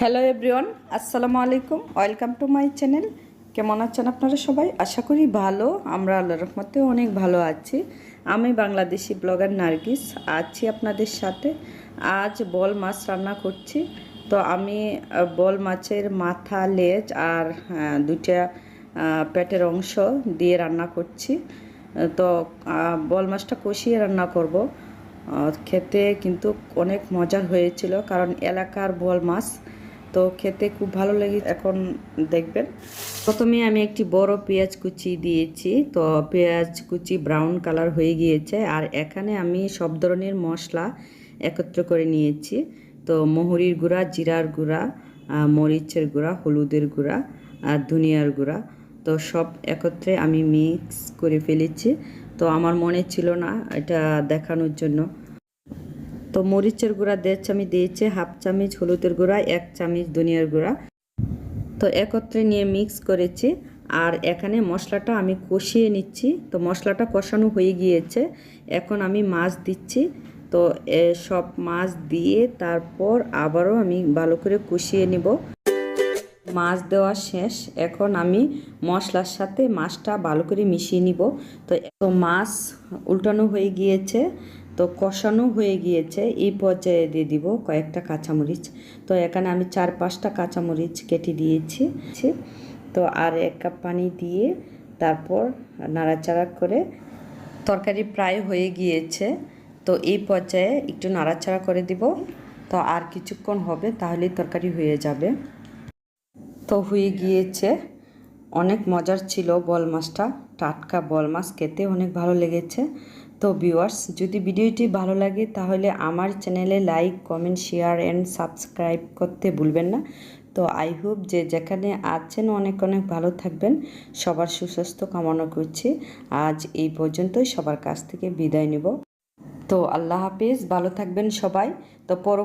Hello everyone আসসালামু আলাইকুম welcome to my channel কেমন আছেন আপনারা সবাই? আশা করি ভালো। আমরা আল্লাহ রহমতে অনেক ভালো আছি। আমি বাংলাদেশি ব্লগার নার্গিস আছি আপনাদের সাথে। আজ বল মাছ রান্না করছি। তো আমি বল মাছের মাথা লেজ আর দুইটা আহ, পেটের অংশ দিয়ে রান্না করছি। তো বল মাছটা কষিয়ে রান্না করব। খেতে কিন্তু অনেক মজার হয়েছিল কারণ এলাকার বল মাছ তো খেতে খুব ভালো লেগে এখন দেখবেন। প্রথমে আমি একটি বড় পেঁয়াজ কুচি দিয়েছি। তো পেঁয়াজ কুচি ব্রাউন কালার হয়ে গিয়েছে। আর এখানে আমি সব ধরনের মশলা একত্র করে নিয়েছি। তো মহুরির গুঁড়া, জিরার গুঁড়া মরিচের গুঁড়া, হলুদের গুঁড়া, আর ধনিয়ার গুঁড়া। তো সব একত্রে আমি মিক্স করে ফেলেছি। তো আমার মনে ছিল না এটা দেখানোর জন্য। তো মরিচের গুঁড়া, দেড় চামচ দিয়েছে, হাফ চামচ হলুদের গুঁড়া, এক চামচ ধনিয়ার গুঁড়া। তো একত্রে নিয়ে মিক্স করেছি। আর এখানে মশলাটা আমি কষিয়ে নিচ্ছি। তো মশলাটা কষানো হয়ে গিয়েছে। এখন আমি মাছ দিচ্ছি। তো সব মাছ দিয়ে তারপর আবারও আমি ভালো করে কষিয়ে নিব। মাছ দেওয়া শেষ। এখন আমি মশলার সাথে মাছটা ভালো করে মিশিয়ে নিব। তো মাছ উল্টানো হয়ে গিয়েছে। তো কষানো হয়ে গিয়েছে, এই পর্যায়ে দিয়ে দিব কয়েকটা কাঁচামরিচ। তো এখানে আমি চার পাঁচটা কাঁচামরিচ কেটে দিয়েছি। তো আর এক কাপ পানি দিয়ে তারপর নাড়াচাড়া করে তরকারি প্রায় হয়ে গিয়েছে। তো এই পর্যায়ে একটু নাড়াচাড়া করে দিব। তো আর কিছুক্ষণ হবে, তাহলেই তরকারি হয়ে যাবে। তো হয়ে গিয়েছে। অনেক মজার ছিল বল মাছটা। টাটকা বল মাছ, খেতে অনেক ভালো লেগেছে। তো ভিউয়ার্স যদি ভিডিওটি ভালো লাগে তাহলে আমার চ্যানেলে like comment share and subscribe করতে ভুলবেন না। তো আই হোপ যে যেখানে আছেন অনেক অনেক ভালো থাকবেন। সবার সুস্বাস্থ্য কামনা করছি। আজ এই পর্যন্তই। সবার কাছ থেকে বিদায় নেব। তো আল্লাহ হাফিজ। ভালো থাকবেন সবাই। তো পর